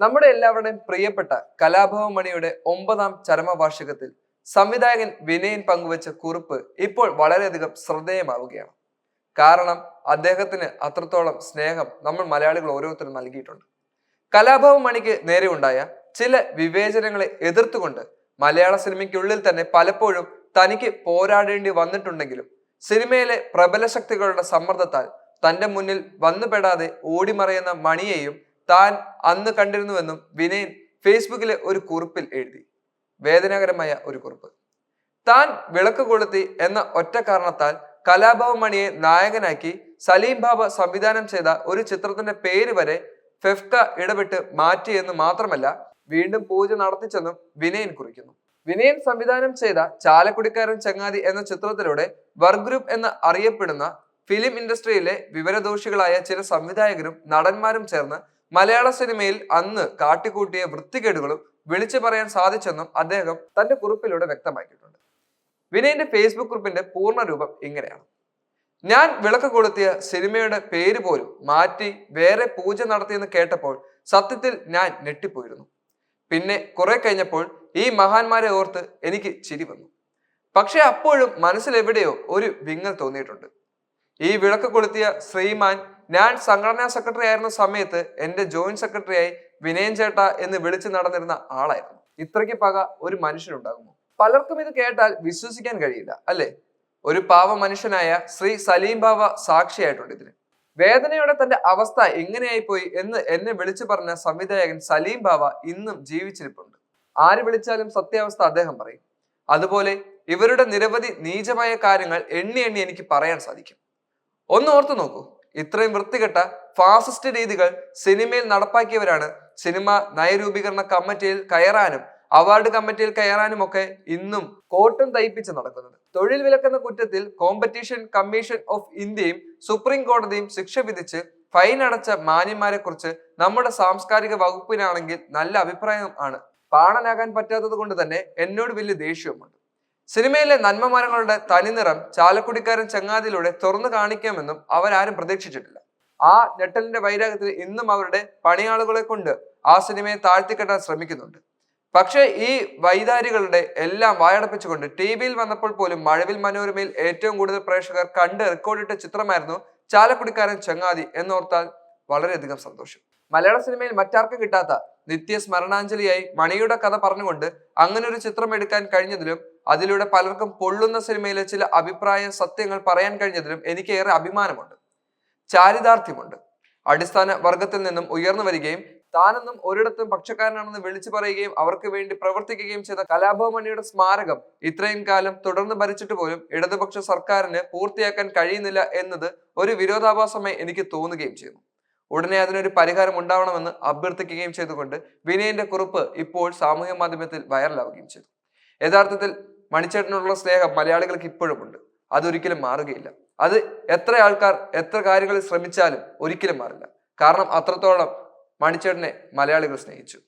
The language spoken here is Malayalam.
നമ്മുടെ എല്ലാവരുടെയും പ്രിയപ്പെട്ട കലാഭവ മണിയുടെ ഒമ്പതാം ചരമവാർഷികത്തിൽ സംവിധായകൻ വിനയൻ പങ്കുവച്ച കുറിപ്പ് ഇപ്പോൾ വളരെയധികം ശ്രദ്ധേയമാവുകയാണ്. കാരണം അദ്ദേഹത്തിന് അത്രത്തോളം സ്നേഹം നമ്മൾ മലയാളികൾ ഓരോരുത്തരും നൽകിയിട്ടുണ്ട്. കലാഭവ മണിക്ക് നേരെ ഉണ്ടായ ചില വിവേചനങ്ങളെ എതിർത്തുകൊണ്ട് മലയാള സിനിമയ്ക്കുള്ളിൽ തന്നെ പലപ്പോഴും തനിക്ക് പോരാടേണ്ടി വന്നിട്ടുണ്ടെങ്കിലും സിനിമയിലെ പ്രബല ശക്തികളുടെ സമ്മർദ്ദത്താൽ തന്റെ മുന്നിൽ വന്നുപെടാതെ ഓടിമറയുന്ന മണിയെയും താൻ അന്ന് കണ്ടിരുന്നുവെന്നും വിനയൻ ഫേസ്ബുക്കിലെ ഒരു കുറിപ്പിൽ എഴുതി. വേദനാകരമായ ഒരു കുറിപ്പ്. താൻ വിളക്ക് കൊളുത്തി എന്ന ഒറ്റ കാരണത്താൽ കലാഭവൻ മണിയെ നായകനാക്കി സലീം ബാബ സംവിധാനം ചെയ്ത ഒരു ചിത്രത്തിന്റെ പേര് വരെ ഫെഫ്ക ഇടപെട്ട് മാറ്റിയെന്ന് മാത്രമല്ല വീണ്ടും പൂജ നടത്തിച്ചെന്നും വിനയൻ കുറിക്കുന്നു. വിനയൻ സംവിധാനം ചെയ്ത ചാലക്കുടിക്കാരൻ ചങ്ങാതി എന്ന ചിത്രത്തിലൂടെ വർക്ക് ഗ്രൂപ്പ് എന്ന് അറിയപ്പെടുന്ന ഫിലിം ഇൻഡസ്ട്രിയിലെ വിവരദോഷികളായ ചില സംവിധായകരും നടന്മാരും ചേർന്ന് മലയാള സിനിമയിൽ അന്ന് കാട്ടിക്കൂട്ടിയ വൃത്തികേടുകളും വിളിച്ചു പറയാൻ സാധിച്ചെന്നും അദ്ദേഹം തന്റെ കുറിപ്പിലൂടെ വ്യക്തമാക്കിയിട്ടുണ്ട്. വിനയന്റെ ഫേസ്ബുക്ക് കുറിപ്പിന്റെ പൂർണ രൂപം ഇങ്ങനെയാണ്. ഞാൻ വിളക്ക് കൊളുത്തിയ സിനിമയുടെ പേര് പോലും മാറ്റി വേറെ പൂജ നടത്തിയെന്ന് കേട്ടപ്പോൾ സത്യത്തിൽ ഞാൻ ഞെട്ടിപ്പോയിരുന്നു. പിന്നെ കുറെ കഴിഞ്ഞപ്പോൾ ഈ മഹാന്മാരെ ഓർത്ത് എനിക്ക് ചിരി വന്നു. പക്ഷെ അപ്പോഴും മനസ്സിലെവിടെയോ ഒരു വിങ്ങൽ തോന്നിയിട്ടുണ്ട്. ഈ വിളക്ക് കൊളുത്തിയ ശ്രീമാൻ ഞാൻ സംഘടനാ സെക്രട്ടറി ആയിരുന്ന സമയത്ത് എന്റെ ജോയിന്റ് സെക്രട്ടറിയായി വിനയൻ ചേട്ട എന്ന് വിളിച്ചു നടന്നിരുന്ന ആളായിരുന്നു. ഇത്രയ്ക്ക് പക ഒരു മനുഷ്യനുണ്ടാകുമോ? പലർക്കും ഇത് കേട്ടാൽ വിശ്വസിക്കാൻ കഴിയില്ല അല്ലേ? ഒരു പാവ മനുഷ്യനായ ശ്രീ സലീം ബാവ സാക്ഷിയായിട്ടുണ്ട് ഇതിന്. വേദനയോടെ തന്റെ അവസ്ഥ എങ്ങനെയായി പോയി എന്ന് എന്നെ വിളിച്ചു പറഞ്ഞ സംവിധായകൻ സലീം ബാവ ഇന്നും ജീവിച്ചിരിപ്പുണ്ട്. ആര് വിളിച്ചാലും സത്യാവസ്ഥ അദ്ദേഹം പറയും. അതുപോലെ ഇവരുടെ നിരവധി നീചമായ കാര്യങ്ങൾ എണ്ണി എണ്ണി എനിക്ക് പറയാൻ സാധിക്കും. ഒന്ന് ഓർത്തു നോക്കൂ. ഇത്രയും വൃത്തികെട്ട ഫാസിസ്റ്റ് രീതികൾ സിനിമയിൽ നടപ്പാക്കിയവരാണ്. സിനിമ നയരൂപീകരണ കമ്മിറ്റിയിൽ കയറാനും അവാർഡ് കമ്മിറ്റിയിൽ കയറാനും ഒക്കെ ഇന്നും കോട്ടും തയ്പ്പിച്ച് നടക്കുന്നത്. തൊഴിൽ വിലക്കുന്ന കുറ്റത്തിൽ കോമ്പറ്റീഷൻ കമ്മീഷൻ ഓഫ് ഇന്ത്യയും സുപ്രീം കോടതിയും ശിക്ഷ വിധിച്ച് ഫൈൻ അടച്ച മാന്യന്മാരെ കുറിച്ച് നമ്മുടെ സാംസ്കാരിക വകുപ്പിനാണെങ്കിൽ നല്ല അഭിപ്രായം ആണ്. പാണനാകാൻ പറ്റാത്തത് കൊണ്ട് തന്നെ എന്നോട് വലിയ ദേഷ്യവുമുണ്ട്. സിനിമയിലെ നന്മമരങ്ങളുടെ തനിനിറം ചാലക്കുടിക്കാരൻ ചങ്ങാതിയിലൂടെ തുറന്നു കാണിക്കാമെന്നും അവരാരും പ്രതീക്ഷിച്ചിട്ടില്ല. ആ ഞെട്ടലിന്റെ വൈരാഗ്യത്തിൽ ഇന്നും അവരുടെ പണിയാളുകളെ കൊണ്ട് ആ സിനിമയെ താഴ്ത്തിക്കെട്ടാൻ ശ്രമിക്കുന്നുണ്ട്. പക്ഷേ ഈ വൈതാരികളുടെ എല്ലാം വായടപ്പിച്ചുകൊണ്ട് ടി വിയിൽ വന്നപ്പോൾ പോലും മഴവിൽ മനോരമയിൽ ഏറ്റവും കൂടുതൽ പ്രേക്ഷകർ കണ്ട് റെക്കോർഡിട്ട ചിത്രമായിരുന്നു ചാലക്കുടിക്കാരൻ ചങ്ങാതി എന്നോർത്താൽ വളരെയധികം സന്തോഷം. മലയാള സിനിമയിൽ മറ്റാർക്കും കിട്ടാത്ത നിത്യ സ്മരണാഞ്ജലിയായി മണിയുടെ കഥ പറഞ്ഞുകൊണ്ട് അങ്ങനെ ഒരു ചിത്രം എടുക്കാൻ കഴിഞ്ഞതിലും അതിലൂടെ പലർക്കും പൊള്ളുന്ന സിനിമയിലെ ചില അഭിപ്രായ സത്യങ്ങൾ പറയാൻ കഴിഞ്ഞതിലും എനിക്ക് ഏറെ അഭിമാനമുണ്ട്. ചാരിതാർത്ഥ്യമുണ്ട്. അടിസ്ഥാന വർഗത്തിൽ നിന്നും ഉയർന്നു വരികയും താനെന്നും ഒരിടത്തും പക്ഷക്കാരനാണെന്ന് വിളിച്ചു പറയുകയും അവർക്ക് വേണ്ടി പ്രവർത്തിക്കുകയും ചെയ്ത കലാഭവമണിയുടെ സ്മാരകം ഇത്രയും കാലം തുടർന്ന് ഭരിച്ചിട്ട് പോലും ഇടതുപക്ഷ സർക്കാരിന് പൂർത്തിയാക്കാൻ കഴിയുന്നില്ല എന്നത് ഒരു വിരോധാഭാസമായി എനിക്ക് തോന്നുകയും ചെയ്യുന്നു. ഉടനെ അതിനൊരു പരിഹാരം ഉണ്ടാവണമെന്ന് അഭ്യർത്ഥിക്കുകയും ചെയ്തുകൊണ്ട് വിനയന്റെ കുറിപ്പ് ഇപ്പോൾ സാമൂഹ്യ മാധ്യമത്തിൽ വൈറലാവുകയും ചെയ്തു. യഥാർത്ഥത്തിൽ മണിച്ചേട്ടനോടുള്ള സ്നേഹം മലയാളികൾക്ക് ഇപ്പോഴും ഉണ്ട്. അതൊരിക്കലും മാറുകയില്ല. അത് എത്ര ആൾക്കാർ എത്ര കാര്യങ്ങളിൽ ശ്രമിച്ചാലും ഒരിക്കലും മാറില്ല. കാരണം അത്രത്തോളം മണിച്ചേട്ടനെ മലയാളികൾ സ്നേഹിച്ചു.